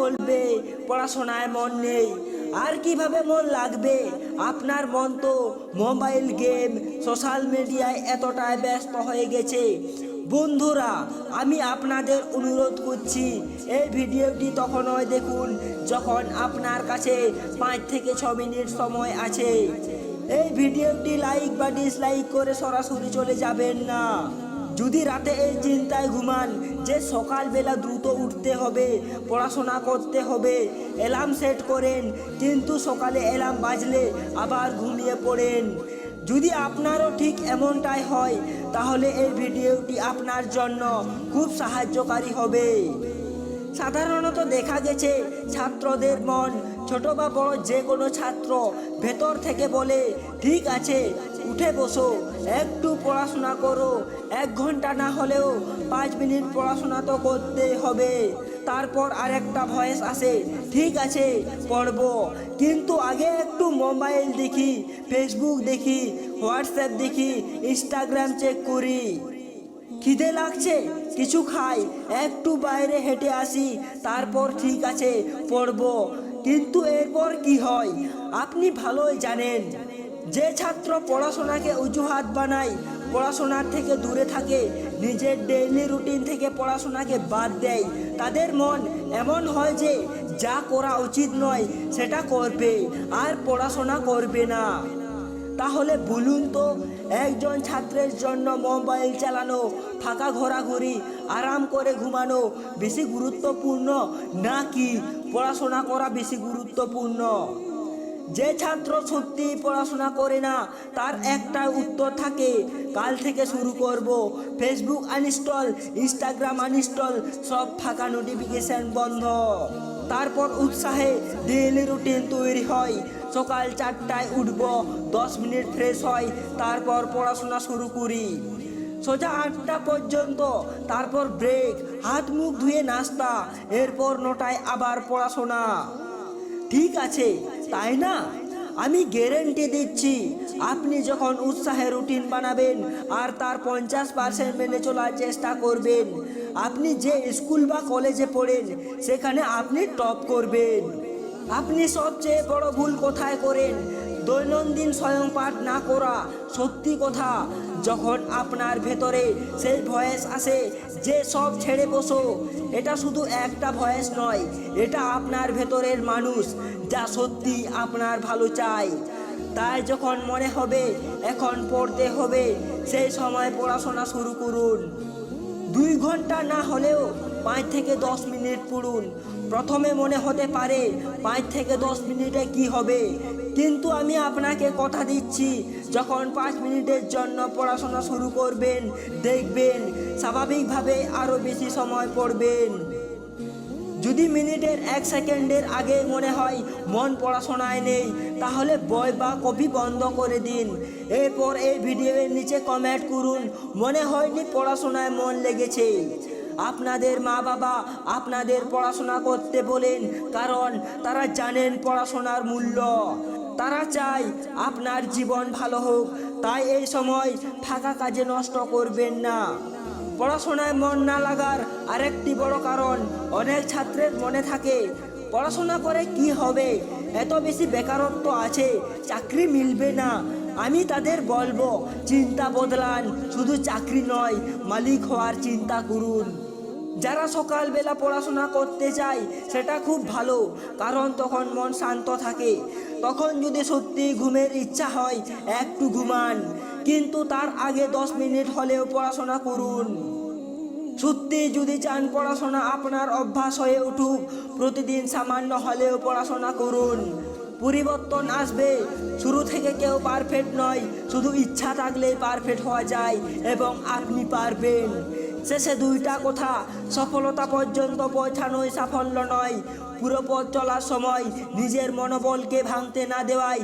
বলবে, পড়াশোনায় মন নেই। আর কীভাবে মন লাগবে? আপনার মন তো মোবাইল গেম, সোশ্যাল মিডিয়ায় এতটাই ব্যস্ত হয়ে গেছে। বন্ধুরা, আমি আপনাদের অনুরোধ করছি, এই ভিডিওটি তখনই দেখুন যখন আপনার কাছে পাঁচ থেকে ছ মিনিট সময় আছে। এই ভিডিওটি লাইক বা ডিসলাইক করে সরাসরি চলে যাবেন না। যদি রাতে এই চিন্তায় ঘুমান যে সকালবেলা দ্রুত উঠতে হবে, পড়াশোনা করতে হবে অ্যালার্ম সেট করেন, কিন্তু সকালে অ্যালার্ম বাজলে আবার ঘুমিয়ে পড়েন। যদি আপনারও ঠিক এমনটাই হয়, তাহলে এই ভিডিওটি আপনার জন্য খুব সাহায্যকারী হবে। সাধারণত দেখা গেছে, ছাত্রদের মন, ছোট বা বড় যে কোনো ছাত্র ভেতর থেকে বলে, ঠিক আছে উঠে বসো, একটু পড়াশোনা করো। এক ঘণ্টা না হলেও পাঁচ মিনিট পড়াশোনা তো করতে হবে। তারপর আরেকটা ভয়েস আসে, ঠিক আছে, পড়ব। কিন্তু আগে একটু মোবাইল দেখি, ফেসবুক দেখি, হোয়াটসঅ্যাপ দেখি, ইনস্টাগ্রাম চেক করি। খিদে লাগছে? কিছু খাই, একটু বাইরে হেঁটে আসি, তারপর ঠিক আছে, পড়ব। কিন্তু এরপর কি হয়? আপনি ভালোই জানেন। যে ছাত্র পড়াশোনাকে অজুহাত বানায়, পড়াশোনার থেকে দূরে থাকে, নিজের ডেইলি রুটিন থেকে পড়াশোনাকে বাদ দেয়, তাদের মন এমন হয় যে যা করা উচিত নয়, সেটা করবে, আর পড়াশোনা করবে না। তাহলে বলুন তো, একজন ছাত্রের জন্য মোবাইল চালানো, ফাঁকা ঘোরাঘুরি, আরাম করে ঘুমানো বেশি গুরুত্বপূর্ণ, নাকি পড়াশোনা করা বেশি গুরুত্বপূর্ণ? যে ছাত্র সত্যি পড়াশোনা করে না, তার একটা উত্তর থাকে, কাল থেকে শুরু করব। ফেসবুক আনইনস্টল ইনস্টাগ্রাম আনইনস্টল সব ফাঁকা নোটিফিকেশন বন্ধ। তারপর উৎসাহে ডেইলি রুটিন তৈরি হয়। সকাল চারটায় উঠব, দশ মিনিট ফ্রেশ হয়, তারপর পড়াশোনা শুরু করি। সোজা আটটা পর্যন্ত, তারপর ব্রেক হাত মুখ ধুয়ে নাস্তা, এরপর নটায় আবার পড়াশোনা। ঠিক আছে, তাই না? আমি গ্যারেন্টি দিচ্ছি, আপনি যখন উৎসাহে রুটিন বানাবেন আর তার পঞ্চাশ পার্সেন্ট মেনে চলার চেষ্টা করবেন, আপনি যে স্কুল বা কলেজে পড়েন, সেখানে আপনি টপ করবেন। আপনি সবচেয়ে বড় ভুল কোথায় করেন? দৈনন্দিন স্বয়ং পাঠ না করা সত্যি কথা? যখন আপনার ভেতরে সেই ভয়েস আসে, যে সব ছেড়ে বসো, এটা শুধু একটা ভয়েস নয়, এটা আপনার ভেতরের মানুষ যা সত্যি আপনার ভালো চায়। তাই যখন মনে হবে, এখন পড়তে হবে, সেই সময় পড়াশোনা শুরু করুন। দুই ঘণ্টা না হলেও পাঁচ থেকে দশ মিনিট পড়ুন। প্রথমে মনে হতে পারে পাঁচ থেকে দশ মিনিটে কি হবে। কিন্তু আমি আপনাকে কথা দিচ্ছি, যখন পাঁচ মিনিটের জন্য পড়াশোনা শুরু করবেন, দেখবেন স্বাভাবিকভাবে আরও বেশি সময় পড়বেন। যদি মিনিটের এক সেকেন্ডের আগে মনে হয় মন পড়াশোনায় নেই, তাহলে বই বা কপি বন্ধ করে দিন। এরপর এই ভিডিওর নিচে কমেন্ট করুন, মনে হয়নি পড়াশোনায় মন লেগেছে। আপনাদের মা বাবা আপনাদের পড়াশোনা করতে বলেন, কারণ তারা জানেন পড়াশোনার মূল্য। তারা চায় আপনার জীবন ভালো হোক, তাই এই সময় ফাঁকা কাজে নষ্ট করবেন না। পড়াশোনায় মন না লাগার আরেকটি বড় কারণ, অনেক ছাত্রের মনে থাকে, পড়াশোনা করে কি হবে? এত বেশি বেকারত্ব আছে, চাকরি মিলবে না। আমি তাদের বলব, চিন্তা বদলান, শুধু চাকরি নয়, মালিক হওয়ার চিন্তা করুন। যারা সকালবেলা পড়াশোনা করতে চায়, সেটা খুব ভালো, কারণ তখন মন শান্ত থাকে। তখন যদি সত্যি ঘুমের ইচ্ছা হয়, একটু ঘুমান, কিন্তু তার আগে দশ মিনিট হলেও পড়াশোনা করুন। সত্যি যদি চান পড়াশোনা, আপনার অভ্যাস হয়ে উঠুক, প্রতিদিন সামান্য হলেও পড়াশোনা করুন। পরিবর্তন আসবে। শুরু থেকে কেউ পারফেক্ট নয়, শুধু ইচ্ছা থাকলেই পারফেক্ট হওয়া যায় এবং আপনি পারবেন। শেষে দুইটা কথা, সফলতা পর্যন্ত পৌঁছানোই সাফল্য নয়। পুরো পথ চলার সময় নিজের মনোবলকে ভাঙতে না দেওয়াই